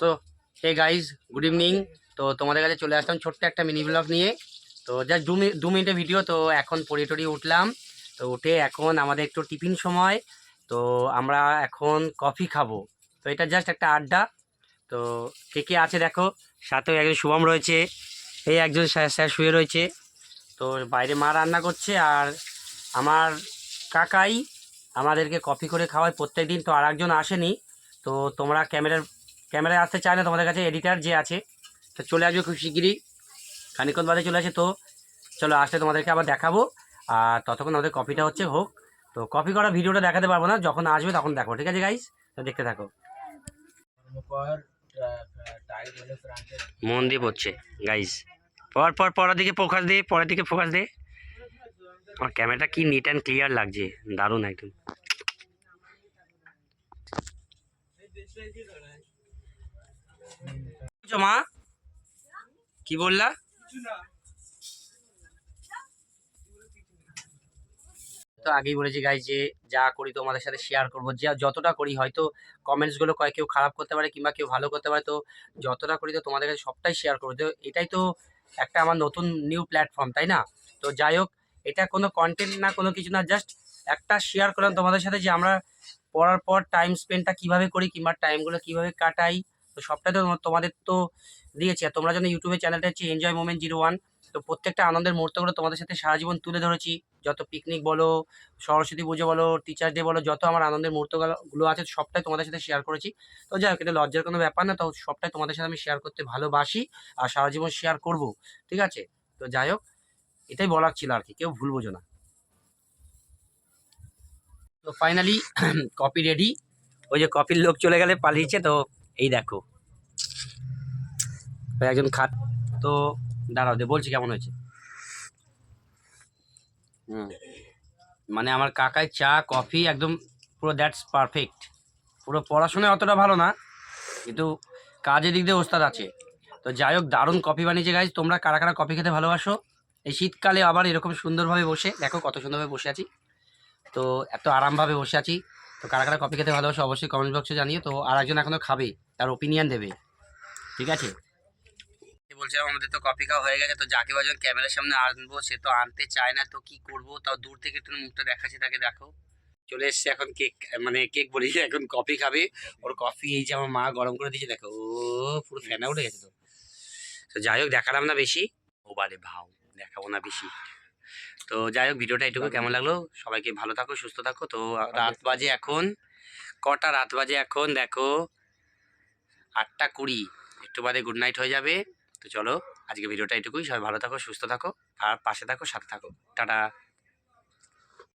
So hey guys good evening তো তোমাদের কাছে চলে আসলাম ছোট্ট একটা মিনি ব্লগ নিয়ে। তো জাস্ট দু মিনিট দু মিনিটের ভিডিও তো এখন পড়ে টড়ি উঠলাম। তো উঠে এখন আমাদের একটু টিফিন সময়। তো আমরা এখন কফি খাব। তো এটা জাস্ট একটা আড্ডা। তো কে কে আছে দেখো? সাথেও একজন শুভম রয়েছে। এই একজন স্যার শুয়ে রয়েছে। তো বাইরে মা রান্না করছে আর আমার কাকাই আমাদেরকে কফি করে খাওয়ায় প্রত্যেক দিন তো আর একজন আসেনি। তো তোমরা ক্যামেরার ক্যামেরায় আসতে চায় না তোমাদের কাছে এডিটার যে আছে, তো চলে আসবে খুব শিগগিরই। খানিক্ষণ বাদে চলে আসে তো। চলো, আসলে তোমাদেরকে আবার দেখাবো। আর ততক্ষণ আমাদের কপিটা হচ্ছে হোক। তো কপি করা ভিডিওটা দেখাতে পারব না, যখন আসবে তখন দেখো ঠিক আছে গাইস তো দেখতে থাকো। মন দিয়ে পড়ছে গাইস পর পর, পরের দিকে ফোকাস দে, পরের দিকে ফোকাস দে। আমার ক্যামেরাটা কি নিট অ্যান্ড ক্লিয়ার লাগছে, দারুণ একদম। মা? কি বললা? তো আগেই বলেছি গাইজ যে যা করি তোমাদের সাথে শেয়ার করব। যা যতটা করি, হয়তো কমেন্টসগুলো কয় কেউ খারাপ করতে পারে কিংবা কেউ ভালো করতে পারে, তো যতটা করি তো তোমাদের কাছে সবটাই শেয়ার করব। তো এটাই তো একটা আমার নতুন নিউ প্ল্যাটফর্ম তাই না? তো যাই হোক, এটা কোনো কন্টেন্ট না, কোনো কিছু না জাস্ট একটা শেয়ার করলাম তোমাদের সাথে যে আমরা পড়ার পর টাইম স্পেন্ডটা কীভাবে করি কিংবা টাইমগুলো কীভাবে কাটাই। তো সবটাই তো তোমাদের তো দিয়েছি। আর তোমরা যেন ইউটিউবে চ্যানেলটা হচ্ছে এনজয় মোমেন্ট জিরো ওয়ান তো প্রত্যেকটা আনন্দের মুহূর্তগুলো তোমাদের সাথে সারা জীবন তুলে ধরেছি। যত পিকনিক বলো, সরস্বতী পুজো বলো টিচার ডে বলো, যত আমার আনন্দের মুহূর্তগুলো আছে সবটাই তোমাদের সাথে শেয়ার করেছি। তো যাই হোক লজ্জার কোনো ব্যাপার না, তো সবটাই তোমাদের সাথে আমি শেয়ার করতে ভালোবাসি আর সারা জীবন শেয়ার করব। ঠিক আছে? তো যাই হোক, এটাই বলার ছিল আর কি, কেউ ভুল বোঝো না। তো ফাইনালি কপি রেডি ওই যে কপির লোক চলে গেলে পালিয়েছে, তো এই দেখো। একজন খাট তো দাঁড়াও, দে বলছি কেমন হয়েছে? মানে আমার কাকায় চা, কফি, একদম পুরো দ্যাটস পারফেক্ট। পুরো পড়াশোনায় অতটা ভালো না, কিন্তু কাজের দিক দিয়ে ওস্তাদ আছে। তো যাই হোক, দারুণ কফি বানিয়েছে গাইজ তোমরা কারা কারা কফি খেতে ভালোবাসো? এই শীতকালে আবার এরকম সুন্দরভাবে বসে, দেখো কত সুন্দরভাবে বসে আছি। তো এত আরামভাবে বসে আছি। তো কারা কারা কফি খেতে ভালোবাসো অবশ্যই কমেন্ট বক্সে জানিয়ে তো আর একজন এখনও খাবে। তার ওপিনিয়ন দেবে। ঠিক আছে? বলছিলাম আমাদের তো কফি খাওয়া হয়ে গেছে, তো যাকে বাজন ক্যামেরার সামনে আনব, সে তো আনতে চায় না, তো কি করব? তাও দূর থেকে একটু মুখটা দেখাচ্ছি, তাকে দেখো। চলে এসছে এখন কেক মানে কেক বলি, এখন কফি খাবে। ওর কফি এই যে আমার মা গরম করে দিয়েছে, দেখো, ও পুরো ফ্যানা উঠে গেছে তো। তো যাই হোক, দেখালাম না বেশি। ও বারে ভাও, দেখাবো না বেশি। তো যাই হোক, ভিডিওটা এটুকু কেমন লাগল? সবাইকে ভালো থাকো, সুস্থ থাকো। তো রাত বাজে এখন। কটা রাত বাজে এখন, দেখো। আটটা কুড়ি। একটু বাদে গুড নাইট হয়ে যাবে। তো চলো, আজকে ভিডিওটা এটুকুই। সবাই ভালো থাকো, সুস্থ থাকো, আর পাশে থাকো, সাথে থাকো। টাটা।